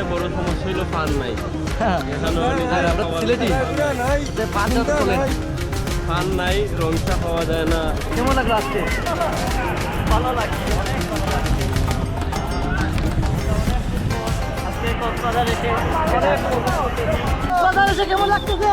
সবচেয়ে বড় সমস্যা হলো ফান নাই। ফান নাই। রংটা পাওয়া যায় না। কেমন লাগল আজকে? ভালো লাগছে কক্সবাজার এসে কেমন লাগতেছে?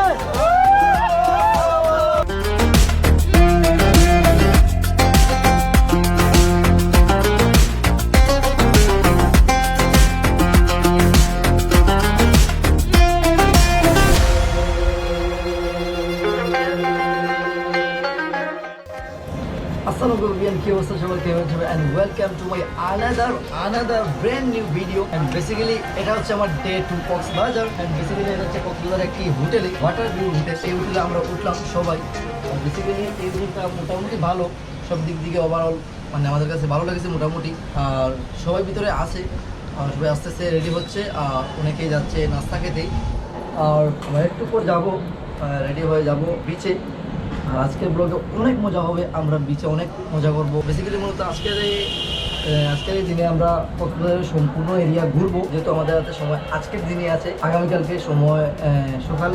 And welcome to my another another new video and basically এটা হচ্ছে আমার day two Cox's Bazar and basically এটা হচ্ছে একটি হোটেলে ওয়াটার ভিউ হোটেল সেই হোটেলে আমরা উঠলাম সবাই। বেসিক্যালি এই হোটেলটা মোটামুটি ভালো। সব দিক দিকে ওভারঅল মানে আমাদের কাছে ভালো লেগেছে মোটামুটি। আর সবাই ভিতরে আছে। আর সবাই আস্তে আস্তে রেডি হচ্ছে। আর অনেকেই যাচ্ছে নাস্তা খেতেই আর আমরা একটু পর যাব। রেডি হয়ে যাব বিচে আজকের ব্লগে অনেক মজা হবে, আমরা বিচে অনেক মজা করব। বেসিক্যালি মূলত আজকের এই আজকের দিনে আমরা কক্সবাজারের সম্পূর্ণ এরিয়া ঘুরবো, যেহেতু আমাদের হাতে সময় আজকের দিনে আছে। আগামীকালকে সময় সকাল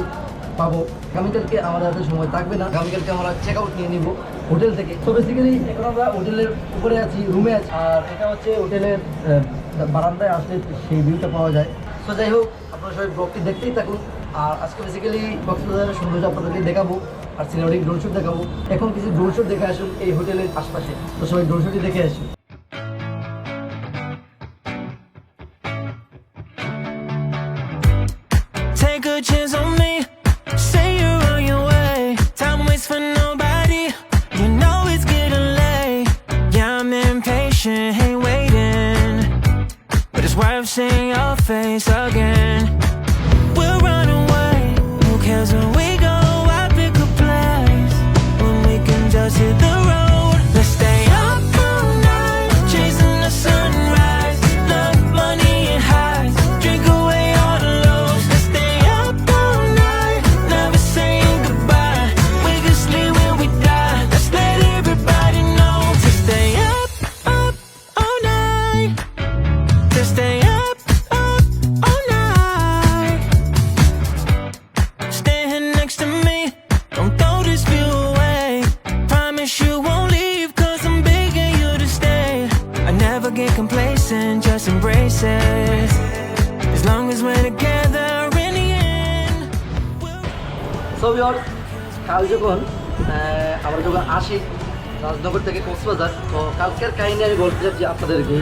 পাবো। আগামীকালকে আমাদের হাতে সময় থাকবে না। আগামীকালকে আমরা চেক আউট নিয়ে নিব হোটেল থেকে। তো বেসিক্যালি এখন আমরা হোটেলের উপরে আছি রুমে আছি। আর এটা হচ্ছে হোটেলের বারান্দায় আসলে সেই ভিউটা পাওয়া যায়। তো যাই হোক, আপনারা সবাই ব্লগটি দেখতেই থাকুন। আর আজকে বেসিক্যালি কক্সবাজারের সৌন্দর্য আপনাদেরকে দেখাবো। আর সিনেমাটিক ড্রোন শুট দেখাবো। এখন কিছু ড্রোন শুট দেখে আসুন এই হোটেলের আশপাশে। তো সবাই ড্রোন শটই দেখে আসুন। সো কাল আমরা যখন আসি রাজনগর থেকে কক্সবাজার, তো কালকের কাহিনী আমি বলতে চাচ্ছি আপনাদেরকে,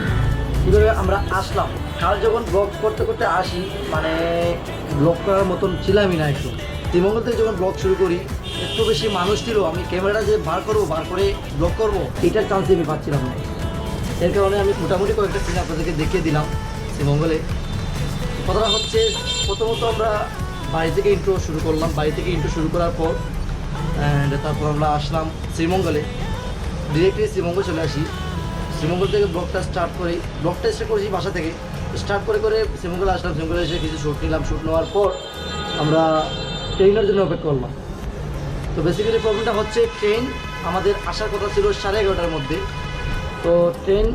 কীভাবে আমরা আসলাম? কাল যখন ব্লগ করতে করতে আসি মানে ব্লগ করার মতন ছিলামই না একটু। শ্রীমঙ্গল থেকে যখন ব্লগ শুরু করি এত বেশি মানুষ ছিল, আমি ক্যামেরাটা যে বার করব, বার করে ব্লগ করব, এটার চান্স আমি পাচ্ছিলাম না। এর কারণে আমি মোটামুটি কয়েকটা সিন আপনাদেরকে দেখিয়ে দিলাম শ্রীমঙ্গলে কথাটা হচ্ছে, প্রথমত আমরা বাড়ি থেকে ইন্ট্রো শুরু করলাম। বাড়ি থেকে ইন্ট্রো শুরু করার পর অ্যান্ড তারপর আমরা আসলাম শ্রীমঙ্গলে। ডিরেক্টলি শ্রীমঙ্গল চলে আসি। শ্রীমঙ্গল থেকে ব্লগটা স্টার্ট করি। ব্লগটা স্টার্ট করেছি বাসা থেকে। স্টার্ট করে করে শ্রীমঙ্গলে আসলাম। শ্রীমঙ্গলে এসে কিছু শ্যুট নিলাম। শ্যুট নেওয়ার পর আমরা ট্রেনের জন্য অপেক্ষা করলাম। তো বেসিক্যালি প্রবলেমটা হচ্ছে ট্রেন আমাদের আসার কথা ছিল সাড়ে এগারোটার মধ্যে। তো ট্রেন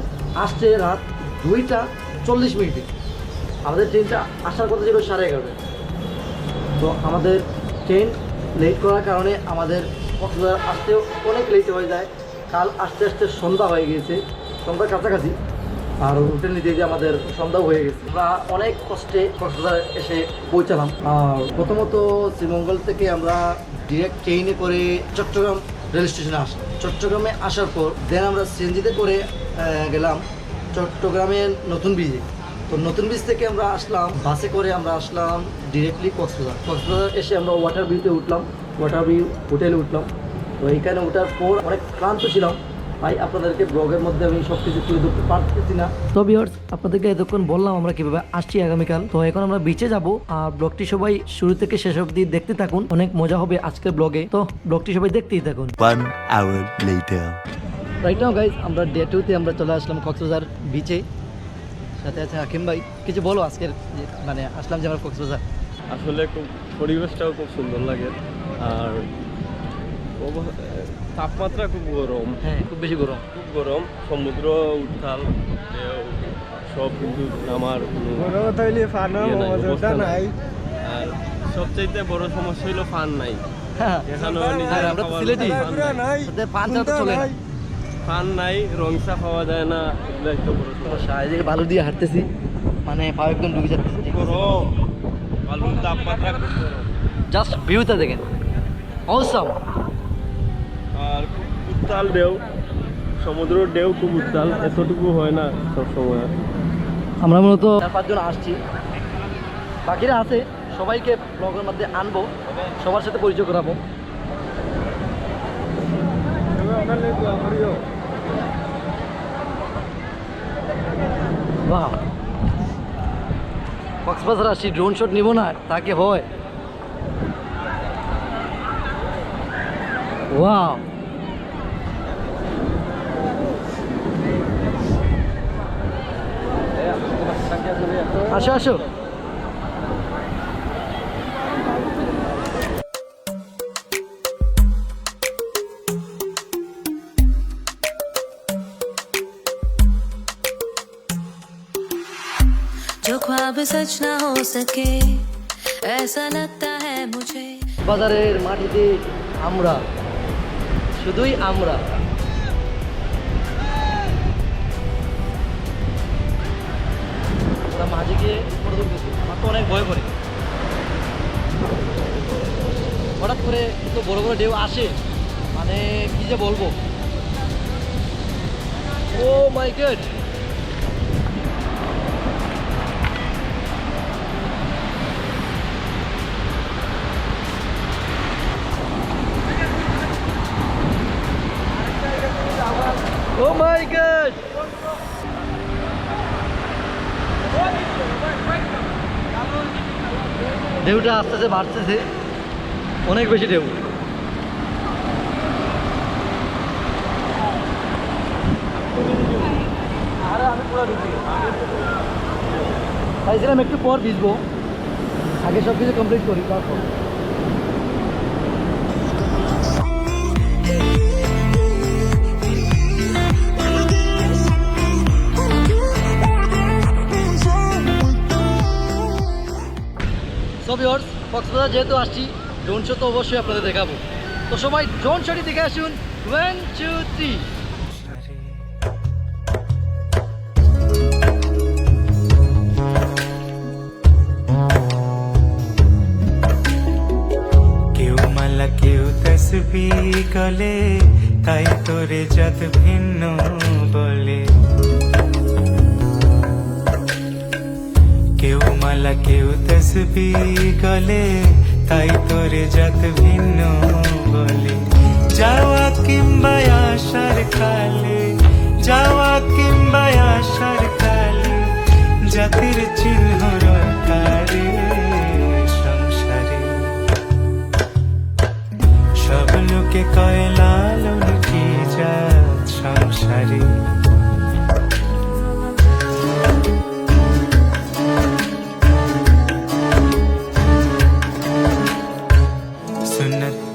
আসছে রাত দুইটা চল্লিশ মিনিটে। আমাদের ট্রেনটা আসার কথা ছিল সাড়ে এগারোটায়। তো আমাদের ট্রেন লেট করার কারণে আমাদের কক্সবাজার আসতেও অনেক লেট হয়ে যায়। কাল আস্তে আস্তে সন্ধ্যা হয়ে গিয়েছে, সন্ধ্যার কাছাকাছি। আর হোটেল নিতে যে আমাদের সন্ধ্যাও হয়ে গেছে। আমরা অনেক কষ্টে কক্সবাজার এসে পৌঁছালাম। আর প্রথমত শ্রীমঙ্গল থেকে আমরা ডিরেক্ট ট্রেনে করে চট্টগ্রাম রেল স্টেশনে আসলাম। চট্টগ্রামে আসার পর দেন আমরা সিএনজিতে করে গেলাম। চট্টগ্রামের নতুন ব্রিজে তো নতুন ব্রিজ থেকে আমরা আসলাম বাসে করে আমরা আসলাম ডিরেক্টলি কক্সবাজার। কক্সবাজার এসে আমরা ওয়াটার ভিউতে উঠলাম ওয়াটার ভিউ হোটেলে উঠলাম। তো এইখানে ওঠার পর অনেক ক্লান্ত ছিলাম। ভাই আপনাদেরকে ব্লগের মধ্যে আমি সব কিছু তুলে ধরতে পারতেছি না। তো ভিউয়ার্স আপনাদেরকে এতক্ষণ বললাম আমরা কীভাবে আসছি আগামীকাল। তো এখন আমরা বিচে যাব। আর ব্লগটি সবাই শুরু থেকে শেষ অবধি দেখতে থাকুন। অনেক মজা হবে আজকের ব্লগে তো ব্লগটি সবাই দেখতেই থাকুন. রাইট নাও গাইজ আমরা ডে টুতে আমরা চলে আসলাম কক্সবাজার বিচে সাথে আছে হাকিম ভাই কিছু বলো আজকের মানে আসলাম যে আমরা কক্সবাজার। আসলে খুব পরিবেশটাও খুব সুন্দর লাগে। আর তাপমাত্রা খুব গরম। হ্যাঁ খুব বেশি গরম। খুব গরম সমুদ্র উত্তাল সব কিন্তু আমার কোনো বড় কথা হইলে ফানো ইয়ে। নাই। আর সবচাইতে বড় সমস্যা হলো ফান নাই। হ্যাঁ। এখানে ফান নাই। রংসা খাওয়া যায় না এগুলো একটা সমস্যা সমস্যা এদিকে বালু দিয়ে হাঁটতেছি মানে পা একদম ডুবে যাচ্ছে। বালুর তাপমাত্রা জাস্ট ভিউটা দেখেন। অসম আর উত্তাল ঢেউ। সমুদ্র ঢেউ খুব উত্তাল এতটুকু হয় না সবসময়। আমরা মূলত চার পাঁচজন আসছি। বাকিরা আছে সবাইকে ব্লগের মধ্যে আনব সবার সাথে পরিচয় করাবো। বাহ। কক্সবাজার আসছি ড্রোন শট নিব না তাকে হয়? ওয়াও আসো আসো। सच ना हो सके ऐसा लगता है मुझे বাজারের মাটিতে আমরা শুধুই আমরা আমরা মাঝে গিয়ে উপরে তুলতেছি আমার তো অনেক ভয় করে হঠাৎ করে তো বড় বড় ঢেউ আসে মানে কি যে বলবো ও my god O my god ঢেউটা আস্তে আস্তে বাড়তেছে। অনেক বেশি ঢেউ। চাইছিলাম একটু পর ভিজবো। আগে সব কিছু কমপ্লিট করি, তারপর। সো ভিউয়ার্স কক্সবাজার যেহেতু আসছি ড্রোন শো তো অবশ্যই আপনাদের দেখাবো। তো সবাই ড্রোন শোটি দেখে আসুন। ওয়ান টু থ্রি কেউ তসবি গলে, তাই তোরে জাত ভিন্ন গলে, তাই তোরে যত ভিন্ন বলে। যাওয়া কিংবা আসার কালে, যাওয়া কিংবা আসার কালে, জাতির চিহ্ন রকারে সব লোকে কয় লালন, কি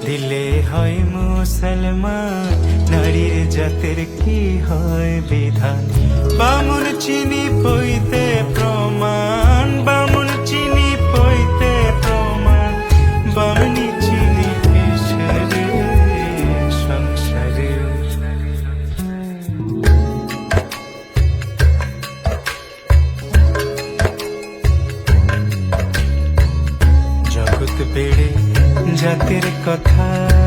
দিলে হয় মুসলমান নারীর জাতের কি হয় বিধান? বামুন চিনি পইতে কথা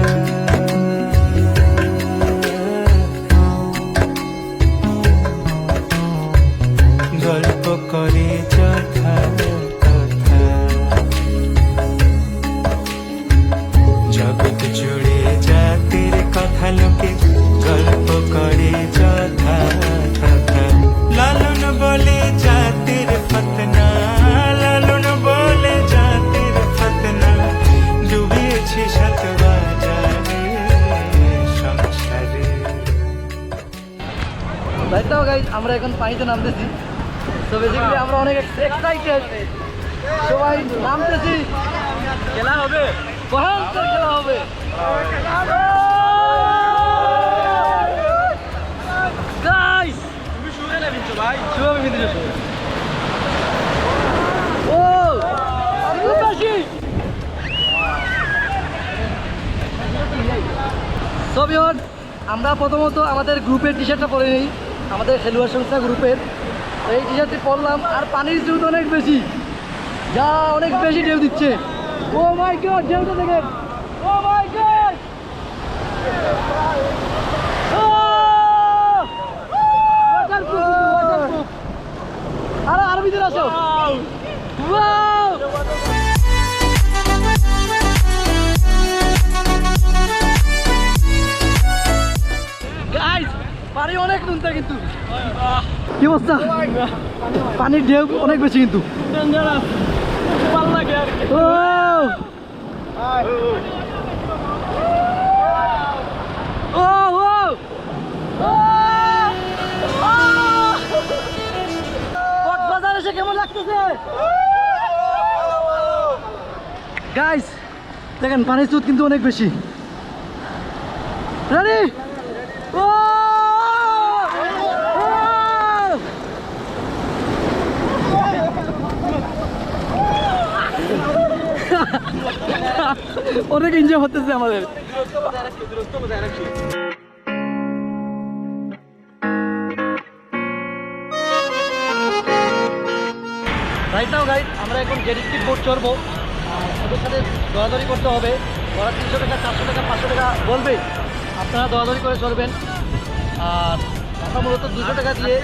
আমরা এখন পানিতে নামতেছি। তো বেসিক্যালি আমরা অনেক এক্সাইটেড সবাই নামতেছি। খেলা হবে। ভয়ঙ্কর খেলা হবে। আমরা প্রথমত আমাদের গ্রুপের টি শার্টটা পরে নিই। আমাদের খেলোয়াড় সংস্থা গ্রুপের। এই টি শার্টটি পরলাম আর পানির স্রোত অনেক বেশি। যা অনেক বেশি ঢেউ দিচ্ছে। ও মাই গড ঢেউটা দেখেন। Oh my god! আরে আরও ভিতরে আসো। পানি অনেক নুনতা কিন্তু। কি অবস্থা? পানির ঢেউ অনেক বেশি কিন্তু। কেমন লাগতেছে? গাইস দেখেন, পানির স্রোত কিন্তু অনেক বেশি। রেডি অনেক এনজয় হতেছে আমাদের। রাইট নাও গাইড আমরা এখন জেড স্পিড বোট চড়বো। ওদের সাথে দরাদরি করতে হবে। ওরা তিনশো টাকা চারশো টাকা পাঁচশো টাকা বলবে। আপনারা দরাদরি করে চড়বেন। আর আমরা মূলত দুশো টাকা দিয়ে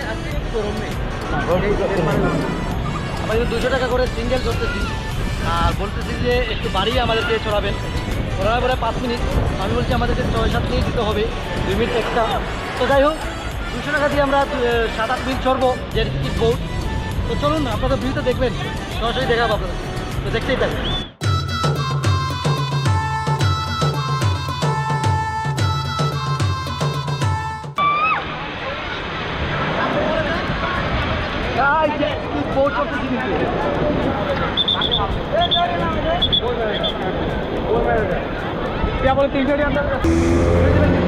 আমরা কিন্তু দুশো টাকা করে সিঙ্গেল চড়তেছি। আর বলতেছি যে একটু বাড়িয়ে আমাদেরকে ছড়াবেন ছড়ানোর পরে পাঁচ মিনিট। আমি বলছি আমাদেরকে ছয় সাত মিনিট দিতে হবে, দুই মিনিট এক্সট্রা তো যাই হোক দুশো টাকা দিয়ে আমরা সাত আট মিনিট ছড়বো যে স্পিড তো চলুন, আপনাদের ভিডিওতে দেখবেন। সরাসরি দেখাবো আপনাদের। তো দেখতেই থাকুন। অনেক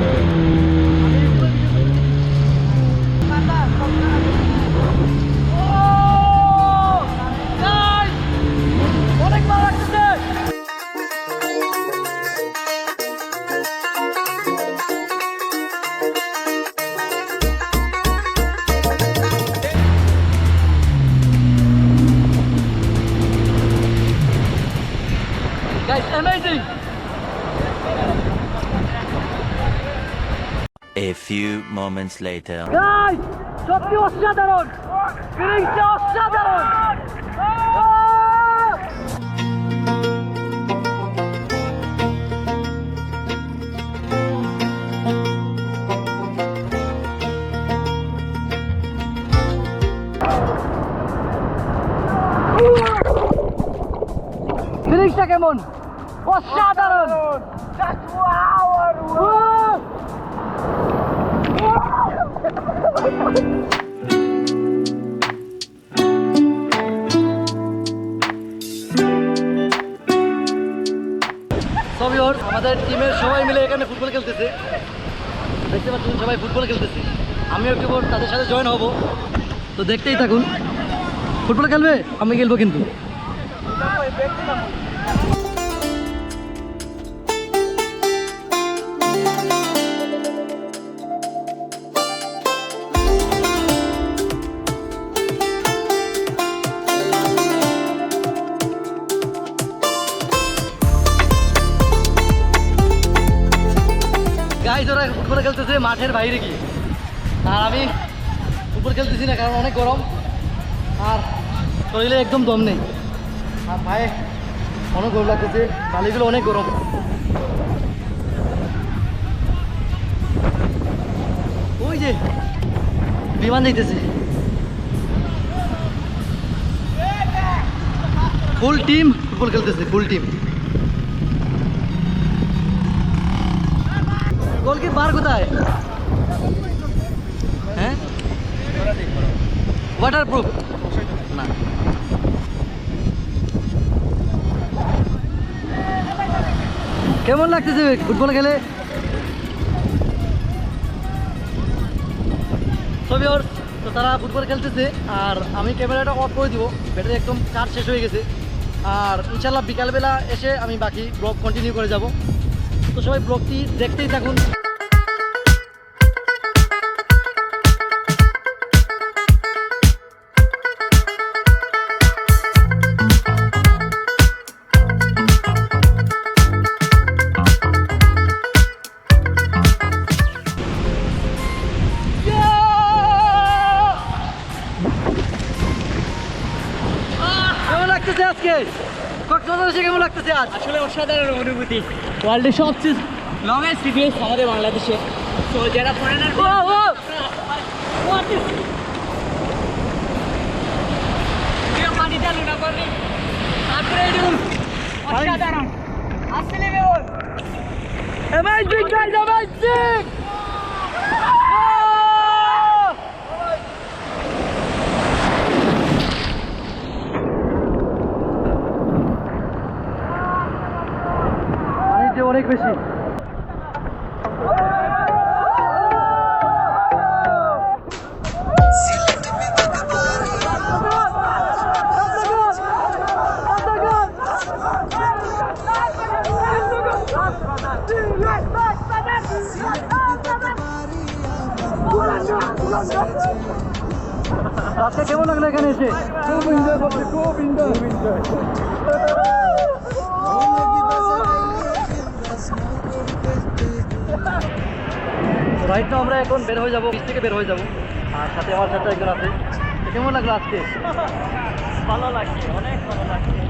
moments later. গাইস সত্যি অসাধারণ ফিলিংসটা অসাধারণ আহ! ফিলিংসটা কেমন অসাধারণ আমাদের টিমের সবাই মিলে এখানে ফুটবল খেলতেছে। দেখতে পাচ্ছেন সবাই ফুটবল খেলতেছে। আমিও পর তাদের সাথে জয়েন হব। তো দেখতেই থাকুন। ফুটবল খেলবে? আমি খেলব কিন্তু। মাঠের বাইরে গিয়ে আর আমি ফুটবল খেলতেছি না, কারণ অনেক গরম। আর শরীরে একদম দম নেই। আর ভাই অনেক গরম লাগতেছে, বালিগুলো অনেক গরম। ওই যে বিমান যাইতেছে ফুল টিম ফুটবল খেলতেছে, ফুল টিম। কোথায়? হ্যাঁ? ওয়াটার প্রুফ না। কেমন লাগতেছে ফুটবল খেলে? ছবি ওর তো তারা ফুটবল খেলতেছে, আর আমি ক্যামেরাটা অফ করে দিব। ব্যাটারি একদম চার্জ শেষ হয়ে গেছে। আর ইনশাল্লাহ বিকালবেলা এসে আমি বাকি ব্লগ কন্টিনিউ করে যাব। তো সবাই ব্লগটি দেখতেই থাকুন। এসে কেমন লাগতেছে আজ? আসলে অসাধারণ অনুভূতি। ওয়ার্ল্ডের সবচেয়ে লংয়েস্ট সিবিএস আমাদের বাংলাদেশে। তো যারা ফরেনার ও ও! পানি চালু না পারলে তারপরে অসাধারণ। আসলে বেবল অ্যামেজিং গাইস অ্যামেজিং পানিতে অনেক বেশি। আজকে কেমন লাগল এখানে এসে? খুব এনজয় করছি খুব এনজয় রাইট আমরা এখন বের হয়ে যাব বিচ থেকে বের হয়ে যাব। আর সাথে আমার সাথে একজন আছে। কেমন লাগল আজকে? ভালো লাগছে অনেক ভালো লাগছে।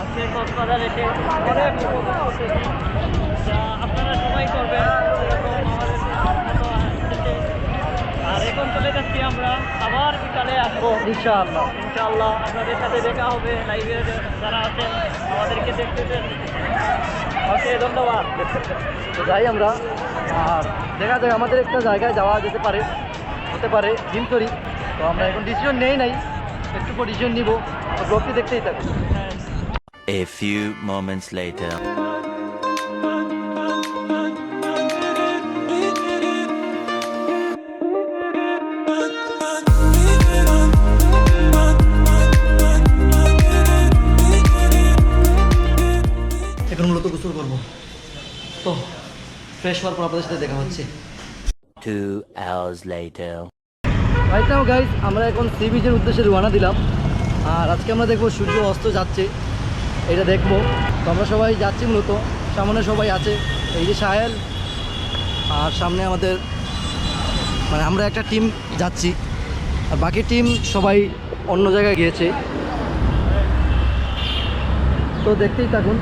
আজকে কক্সবাজার এসে অনেক আপনারা সবাই করবেন। আর এখন চলে যাচ্ছি আমরা আবার বিকালে আসব। ইনশাআল্লাহ। ইনশাআল্লাহ আপনাদের সাথে দেখা হবে লাইভে যারা আছেন আমাদেরকে দেখতেছেন। ওকে, ধন্যবাদ। তো যাই আমরা, আর দেখা যায় আমাদের একটা জায়গায় যাওয়া যেতে পারে, হতে পারে হিমতরি তো আমরা এখন ডিসিশন নেই নাই, একটু পর ডিসিশন নিব ব্লগটি দেখতেই থাকি। A few moments later. Fresh হওয়ার পর আপনাদের সাথে দেখা হচ্ছে। Two hours later. Right now guys আমরা এখন সি বিচের উদ্দেশ্যে রওনা দিলাম। আর আজকে আমরা দেখব সূর্য অস্ত যাচ্ছে। এটা দেখব। তো আমরা সবাই যাচ্ছি মূলত। সামনে সবাই আছে। এই যে সাহেল আর সামনে আমাদের মানে আমরা একটা টিম যাচ্ছি। আর বাকি টিম সবাই অন্য জায়গায় গিয়েছে। তো দেখতেই থাকুন।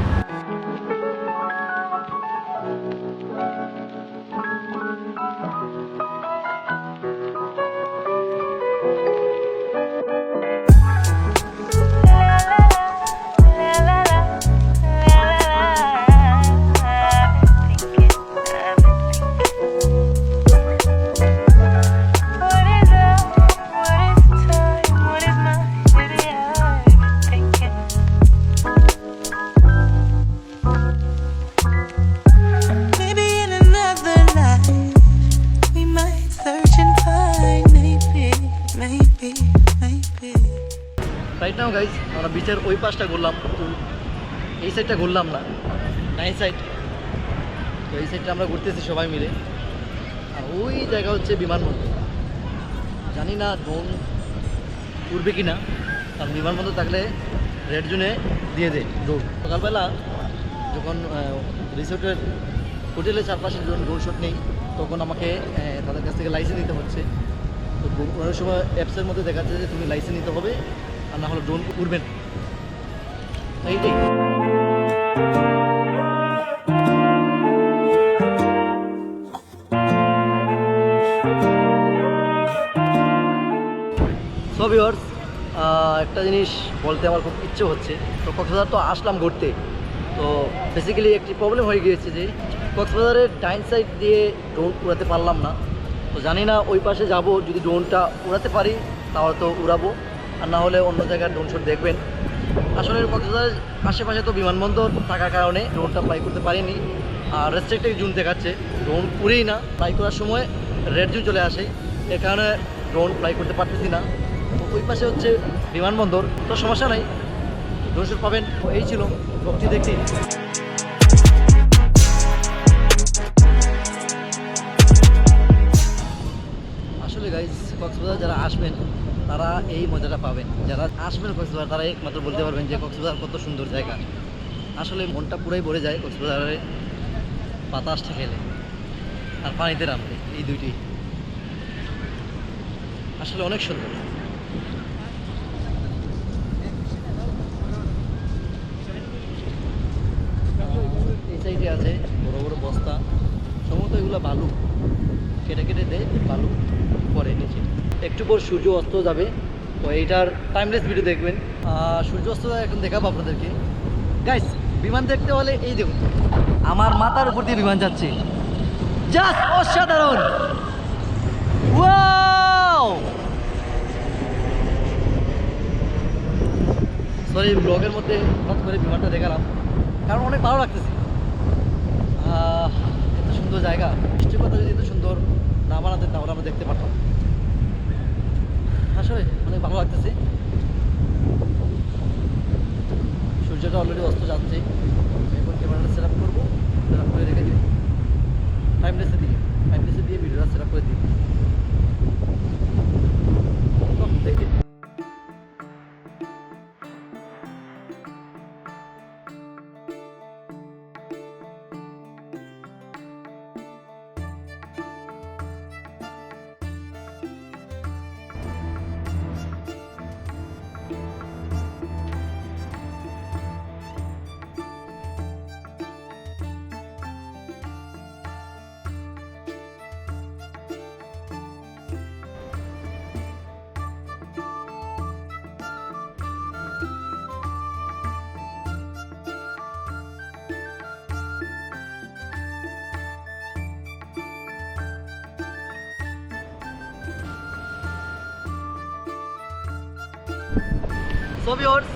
সাইডটা ঘুরলাম না। নাইন সাইড তো এই সাইডটা আমরা ঘুরতেছি সবাই মিলে। আর ওই জায়গা হচ্ছে বিমানবন্দর। জানি না ড্রোন উঠবে কি না কারণ বিমানবন্দর থাকলে রেড জোনে দিয়ে দেয় ড্রোন সকালবেলা যখন রিসোর্টের হোটেলের চারপাশে যখন ড্রোন শট নেই, তখন আমাকে তাদের কাছ থেকে লাইসেন্স নিতে হচ্ছে। তো অনেক সময় অ্যাপসের মধ্যে দেখাচ্ছে যে তুমি লাইসেন্স নিতে হবে, আর না হলে ড্রোন উড়বেন না। এইটাই। সো ভিউয়ার্স একটা জিনিস বলতে আমার খুব ইচ্ছে হচ্ছে। তো কক্সবাজার তো আসলাম ঘুরতে। তো বেসিক্যালি একটি প্রবলেম হয়ে গিয়েছে যে কক্সবাজারের ডাইন সাইড দিয়ে ড্রোন উড়াতে পারলাম না। তো জানি না ওই পাশে যাব, যদি ড্রোনটা উড়াতে পারি, তাহলে তো উড়াবো। আর না হলে অন্য জায়গায় ড্রোন শট দেখবেন। আসলে কক্সবাজারের আশেপাশে তো বিমানবন্দর থাকার কারণে ড্রোনটা ফ্লাই করতে পারিনি। আর রেস্ট্রিক্টেড জুন দেখাচ্ছে। ড্রোন উড়েই না। ফ্লাই করার সময় রেড জুন চলে আসে। এ কারণে ড্রোন ফ্লাই করতে পারতেছি না। ওই পাশে হচ্ছে বিমানবন্দর। তো সমস্যা নাই শট পাবেন। এই ছিল ব্লগটি দেখছি আসলে গাইজ কক্সবাজার যারা আসবেন, তারা এই মজাটা পাবেন। যারা আসবেন কক্সবাজার, তারা একমাত্র বলতে পারবেন যে কক্সবাজার কত সুন্দর জায়গা। আসলে মনটা পুরাই ভরে যায় কক্সবাজারে বাতাসটা খেলে আর পানিতে নামলে এই দুইটি। আসলে অনেক সুন্দর। কেটে কেটে নিচে একটু পর সূর্য অস্ত যাবে। তো এইটার টাইমলেস ভিডিও দেখবেন। সূর্য অস্ত এখন দেখাবো আপনাদেরকে। গাইস বিমান দেখতে হলে এই দেখুন, আমার মাথার উপর দিয়ে বিমান যাচ্ছে। জাস্ট অসাধারণ! ওয়াও সরি ব্লগের মধ্যে হঠাৎ করে বিমানটা দেখালাম। কারণ অনেক ভালো লাগতেছে। এত সুন্দর জায়গা। বৃষ্টির কথা যদি এত সুন্দর না বানাতে তাহলে আমরা দেখতে পারতাম। আসলে অনেক ভালো লাগতেছে। সূর্যটা অলরেডি অস্ত যাচ্ছে। এখন ক্যামেরাটা সেট আপ করব। সেট আপ করে রেখে দিই টাইমলেসে দিয়ে টাইমলেসে দিয়ে ভিডিওটা সেট আপ করে দিই দেখি সো ভিউয়ার্স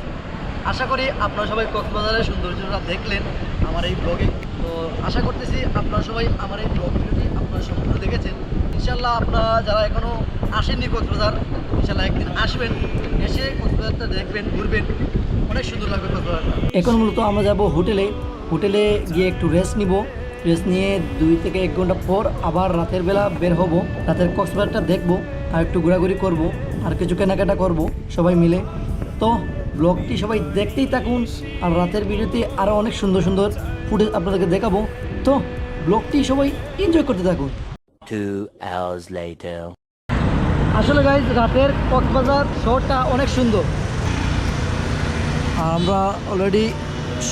আশা করি আপনারা সবাই কক্সবাজারের সৌন্দর্যটা দেখলেন আমার এই ব্লগে তো আশা করতেছি আপনারা সবাই আমার এই ব্লগ ভিডিওটি আপনারা সম্পূর্ণ দেখেছেন। ইনশাল্লাহ আপনারা যারা এখনও আসেননি কক্সবাজার ইনশাল্লাহ একদিন আসবেন। এসে কক্সবাজারটা দেখবেন, ঘুরবেন। অনেক সুন্দর লাগবে কক্সবাজারটা। এখন মূলত আমরা যাব হোটেলে। হোটেলে গিয়ে একটু রেস্ট নিব। রেস্ট নিয়ে দুই থেকে এক ঘণ্টা পর আবার রাতের বেলা বের হব। রাতের কক্সবাজারটা দেখব, আর একটু ঘোরাঘুরি করব, আর কিছু কেনাকাটা করব, সবাই মিলে। তো ব্লগটি সবাই দেখতেই থাকুন আর রাতের ভিডিওতে আরও অনেক সুন্দর সুন্দর ফুটেজ আপনাদেরকে দেখাবো। তো ব্লগটি সবাই এনজয় করতে থাকুন। Two hours later. আসলে গাইজ রাতের কক্সবাজার শহরটা অনেক সুন্দর। আর আমরা অলরেডি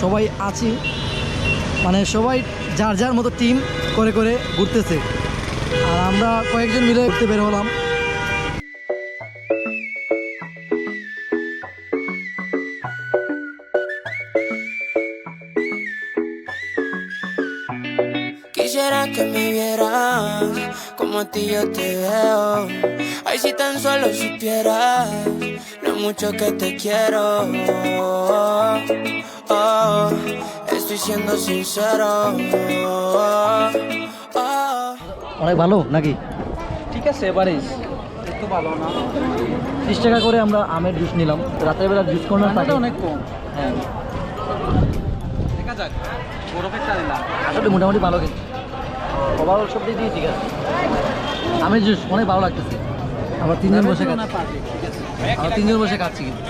সবাই আছি। মানে সবাই যার যার মতো টিম করে করে ঘুরতেছে। আর আমরা কয়েকজন মিলে ঘুরতে বের হলাম। Quisiera que me vieras como a ti yo te veo. Ay, si tan solo supieras lo mucho que te quiero. Oh, oh, oh, estoy siendo sincero. Oh. অনেক ভালো নাকি ঠিক আছে এবারেই একটু ভালো না ত্রিশ টাকা করে আমরা আমের জুস নিলাম রাতের বেলা জুস কর্নার থাকে অনেক কম হ্যাঁ দেখা যাক বরফেরটা দিলাম আসলে মোটামুটি ভালো কিন্তু ওভারঅল সব দিয়ে ঠিক আছে? আমি জুস অনেক ভালো লাগতেছে। আবার তিনজন বসে খাচ্ছি। ঠিক আছে। আমরা তিনজন বসে খাচ্ছি কিন্তু।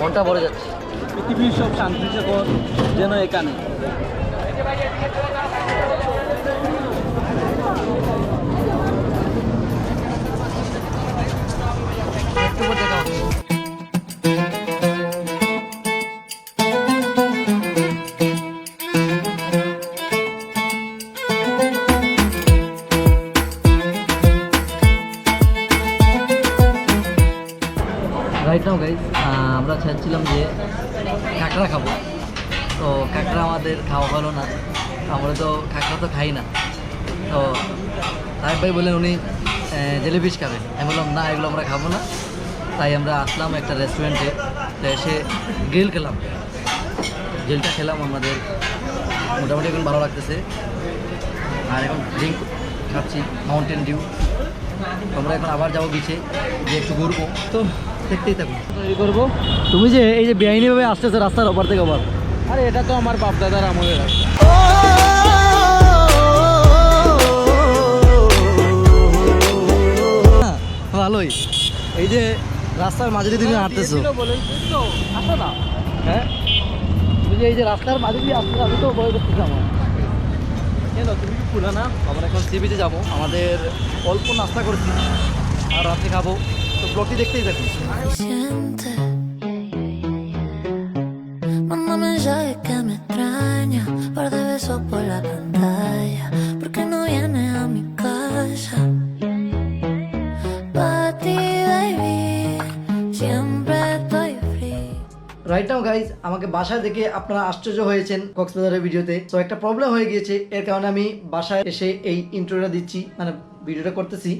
মনটা ভরে যাচ্ছে। পৃথিবীর সব শান্তি যেন এখানে। ফিশ খাবেন আমি বললাম না এগুলো আমরা খাব না। তাই আমরা আসলাম একটা রেস্টুরেন্টে তো এসে গ্রিল খেলাম। গ্রিলটা খেলাম আমাদের মোটামুটি এখন ভালো লাগতেছে। আর এখন ড্রিঙ্ক খাচ্ছি মাউন্টেন ডিউ আমরা এখন আবার যাব বিচে যে একটু ঘুরবো। তো দেখতেই থাকুন। তৈরি করব। তুমি যে এই যে বেআইনিভাবে আসতেছে রাস্তার ওপার থেকে আবার। আরে এটা তো আমার বাপ দাদার আমলের রাস্তা। ভালোই। এই যে রাস্তার মাঝে দিয়ে তুমি হাঁটতেছো। বলেন তো আসো না। হ্যাঁ? তুমি যে এই যে রাস্তার মাঝে দিয়ে আসতে আমি তো ভয় করতেছি আমার। কেন তুমি কি খুলে না? আমরা এখন সি বিচে যাব। আমাদের অল্প নাস্তা করেছি। আর রাতে খাব। তো ব্লগটি দেখতেই থাকুন Siente sabes que me extraña. Par de besos por la আমাকে বাসায় দেখে আপনারা আশ্চর্য হয়েছেন কক্সবাজারের ভিডিওতে। তো একটা প্রবলেম হয়ে গিয়েছে, এর কারণে আমি বাসায় এসে এই ইন্টারভিউটা দিচ্ছি মানে ভিডিওটা করতেছি।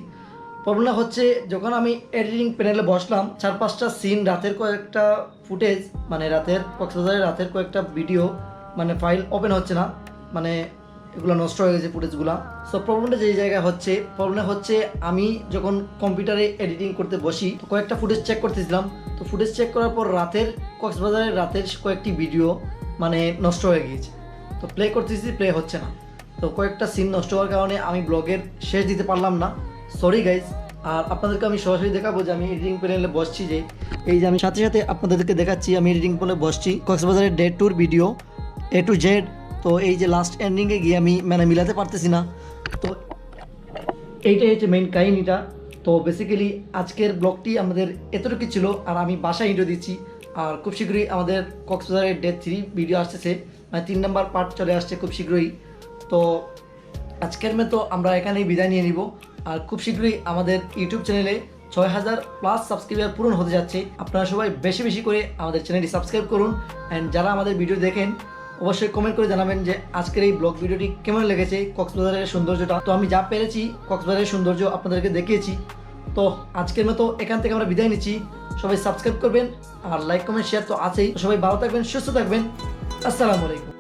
প্রবলেমটা হচ্ছে, যখন আমি এডিটিং প্যানেলে বসলাম, চার পাঁচটা সিন রাতের কয়েকটা ফুটেজ মানে রাতের, কক্সবাজারের রাতের কয়েকটা ভিডিও মানে ফাইল ওপেন হচ্ছে না। মানে এগুলো নষ্ট হয়ে গেছে ফুটেজগুলো। সো প্রবলেমটা যেই জায়গায় হচ্ছে প্রবলেম হচ্ছে আমি যখন কম্পিউটারে এডিটিং করতে বসি, তো কয়েকটা ফুটেজ চেক করতেছিলাম। তো ফুটেজ চেক করার পর রাতের, কক্সবাজারের রাতের কয়েকটি ভিডিও মানে নষ্ট হয়ে গিয়েছে। তো প্লে করতেছি প্লে হচ্ছে না। তো কয়েকটা সিন নষ্ট হওয়ার কারণে আমি ব্লগের শেষ দিতে পারলাম না। সরি গাইজ আর আপনাদেরকে আমি সরাসরি দেখাবো যে আমি এডিটিং প্যানেলে বসছি যে, এই যে আমি সাথে সাথে আপনাদেরকে দেখাচ্ছি, আমি এডিটিং প্যানেলে বসছি কক্সবাজারের ডে টুর ভিডিও এ টু জেড তো এই যে লাস্ট এন্ডিংয়ে গিয়ে আমি মানে মিলাতে পারতেছি না। তো এইটাই হচ্ছে মেইন কাহিনিটা। তো বেসিক্যালি আজকের ব্লগটি আমাদের এতটুকু ছিল, আর আমি বাসায় ইন্টো দিচ্ছি। আর খুব শীঘ্রই আমাদের কক্সবাজারের ডে থ্রি ভিডিও আসতেছে। মানে তিন নাম্বার পার্ট চলে আসছে খুব শীঘ্রই। তো আজকের মতো আমরা এখানেই বিদায় নিয়ে নিব। আর খুব শীঘ্রই আমাদের ইউটিউব চ্যানেলে ছয় হাজার প্লাস সাবস্ক্রাইবার পূরণ হতে যাচ্ছে। আপনারা সবাই বেশি বেশি করে আমাদের চ্যানেলটি সাবস্ক্রাইব করুন। অ্যান্ড যারা আমাদের ভিডিও দেখেন অবশ্যই কমেন্ট করে জানাবেন যে আজকের এই ব্লগ ভিডিওটি কেমন লেগেছে, কক্সবাজারের সৌন্দর্যটা। তো আমি যা পেরেছি, কক্সবাজারের সৌন্দর্য আপনাদেরকে দেখিয়েছি। তো আজকের মতো এখান থেকে আমরা বিদায় নিচ্ছি। সবাই সাবস্ক্রাইব করবেন আর লাইক কমেন্ট শেয়ার তো আছেই। সবাই ভালো থাকবেন, সুস্থ থাকবেন। আসসালামু আলাইকুম।